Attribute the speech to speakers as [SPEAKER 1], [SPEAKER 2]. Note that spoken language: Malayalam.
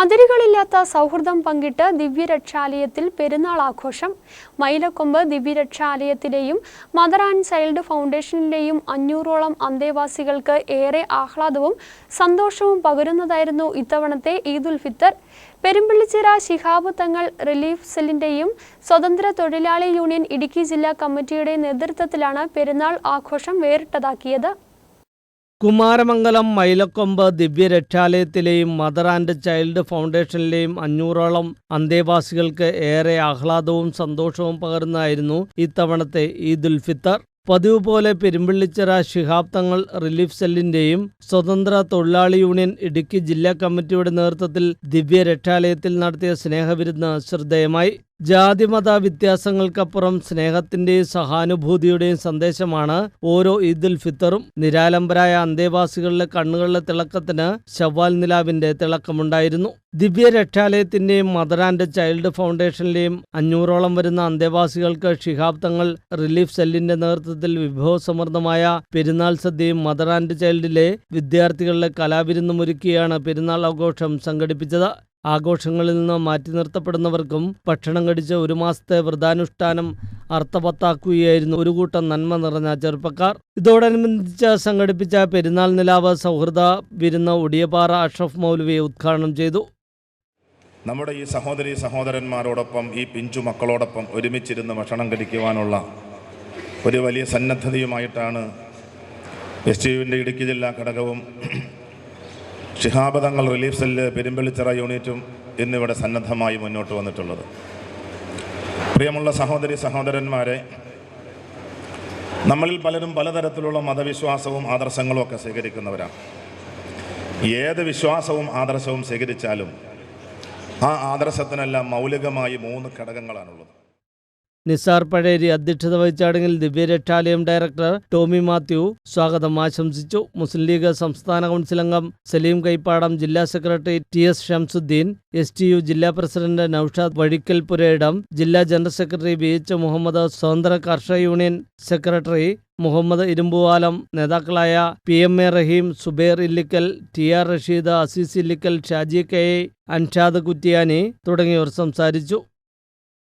[SPEAKER 1] അതിരുകളില്ലാത്ത സൗഹൃദം പങ്കിട്ട് ദിവ്യരക്ഷാലയത്തിൽ പെരുന്നാൾ ആഘോഷം. മൈലക്കൊമ്പ് ദിവ്യരക്ഷാലയത്തിലെയും മദർ ആൻഡ് ചൈൽഡ് ഫൗണ്ടേഷനിലെയും അഞ്ഞൂറോളം അന്തേവാസികൾക്ക് ഏറെ ആഹ്ലാദവും സന്തോഷവും പകരുന്നതായിരുന്നു ഇത്തവണത്തെ ഈദുൽ ഫിത്തർ പെരുമ്പിള്ളിച്ചിറ ശിഹാബ് തങ്ങൾ റിലീഫ് സെല്ലിന്റെയും സ്വതന്ത്ര തൊഴിലാളി യൂണിയൻ ഇടുക്കി ജില്ലാ കമ്മിറ്റിയുടെ നേതൃത്വത്തിലാണ് പെരുന്നാൾ ആഘോഷം വേറിട്ടതാക്കിയത്.
[SPEAKER 2] കുമാരമംഗലം മൈലക്കൊമ്പ് ദിവ്യരക്ഷാലയത്തിലെയും മദർ ആൻഡ് ചൈൽഡ് ഫൗണ്ടേഷനിലെയും അഞ്ഞൂറോളം അന്തേവാസികൾക്ക് ഏറെ ആഹ്ലാദവും സന്തോഷവും പകർന്നായിരുന്നു ഇത്തവണത്തെ ഈദുൽ ഫിത്തർ. പതിവ് പോലെ പെരുമ്പിള്ളിച്ചിറ ശിഹാബ് തങ്ങൾ റിലീഫ് സെല്ലിന്റെയും സ്വതന്ത്ര തൊഴിലാളി യൂണിയൻ ഇടുക്കി ജില്ലാ കമ്മിറ്റിയുടെ നേതൃത്വത്തിൽ ദിവ്യരക്ഷാലയത്തിൽ നടത്തിയ സ്നേഹവിരുന്ന് ശ്രദ്ധേയമായി. ജാതിമത വ്യത്യാസങ്ങൾക്കപ്പുറം സ്നേഹത്തിന്റെയും സഹാനുഭൂതിയുടെയും സന്ദേശമാണ് ഓരോ ഈദുൽ ഫിത്തറും. നിരാലംബരായ അന്തേവാസികളുടെ കണ്ണുകളിലെ തിളക്കത്തിന് ശവ്വാൽ നിലാവിന്റെ തിളക്കമുണ്ടായിരുന്നു. ദിവ്യ രക്ഷാലയത്തിന്റെയും മദർ ആൻഡ് ചൈൽഡ് ഫൗണ്ടേഷനിലെയും അഞ്ഞൂറോളം വരുന്ന അന്തേവാസികൾക്ക് ഷിഹാബ് തങ്ങൾ റിലീഫ് സെല്ലിന്റെ നേതൃത്വത്തിൽ വിഭവസമൃദ്ധമായ പെരുന്നാൾ സദ്യയും മദർ ആൻഡ് ചൈൽഡിലെ വിദ്യാർത്ഥികളുടെ കലാവിരുന്നും ഒരുക്കിയാണ് പെരുന്നാൾ ആഘോഷം സംഘടിപ്പിച്ചത്. ആഘോഷങ്ങളിൽ നിന്ന് മാറ്റി നിർത്തപ്പെടുന്നവർക്കും ഭക്ഷണം കടിച്ച് ഒരു മാസത്തെ വ്രതാനുഷ്ഠാനം അർത്ഥവത്താക്കുകയായിരുന്നു ഒരു കൂട്ടം നന്മ നിറഞ്ഞ ചെറുപ്പക്കാർ. ഇതോടനുബന്ധിച്ച് സംഘടിപ്പിച്ച പെരുന്നാൾ നിലാവ് സൗഹൃദ വിരുന്ന ഒടിയപ്പാറ അഷ്റഫ് മൗലവിയെ ഉദ്ഘാടനം ചെയ്തു.
[SPEAKER 3] നമ്മുടെ ഈ സഹോദരി സഹോദരന്മാരോടൊപ്പം ഈ പിഞ്ചു മക്കളോടൊപ്പം ഒരുമിച്ചിരുന്ന് ഭക്ഷണം കഴിക്കുവാനുള്ള ഒരു വലിയ സന്നദ്ധതയുമായിട്ടാണ് എസ് ടി യുവിന്റെ ഇടുക്കി ജില്ലാ ഘടകവും ഷിഹാബ് തങ്ങൾ റിലീഫ് സെല്ല് പെരുമ്പള്ളിച്ചിറ യൂണിറ്റും ഇന്നിവിടെ സന്നദ്ധമായി മുന്നോട്ട് വന്നിട്ടുള്ളത്. പ്രിയമുള്ള സഹോദരി സഹോദരന്മാരെ നമ്മളിൽ പലരും പലതരത്തിലുള്ള മതവിശ്വാസവും ആദർശങ്ങളും ഒക്കെ സ്വീകരിക്കുന്നവരാണ്. ഏത് വിശ്വാസവും ആദർശവും സ്വീകരിച്ചാലും ആ ആദർശത്തിനെല്ലാം മൗലികമായി മൂന്ന് ഘടകങ്ങളാണുള്ളത്.
[SPEAKER 2] നിസാർ പഴേരി അധ്യക്ഷത വഹിച്ച ചടങ്ങിൽ ദിവ്യരക്ഷാലയം ഡയറക്ടർ ടോമി മാത്യു സ്വാഗതം ആശംസിച്ചു. മുസ്ലിം ലീഗ് സംസ്ഥാന കൗൺസിൽ അംഗം സലീം കൈപ്പാടം ജില്ലാ secretary T S Shamsuddin S T U ജില്ലാ പ്രസിഡന്റ് നൌഷാദ് വഴിക്കൽ പുരയിടം ജില്ലാ general secretary B H Muhammad സ്വതന്ത്ര കർഷക യൂണിയൻ സെക്രട്ടറി മുഹമ്മദ് ഇരുമ്പുവാലം നേതാക്കളായ P M A Raheem Subair Illikkal T R Rasheed Azeez Illikkal Shaji K Anshad Kuttiyani തുടങ്ങിയവർ സംസാരിച്ചു.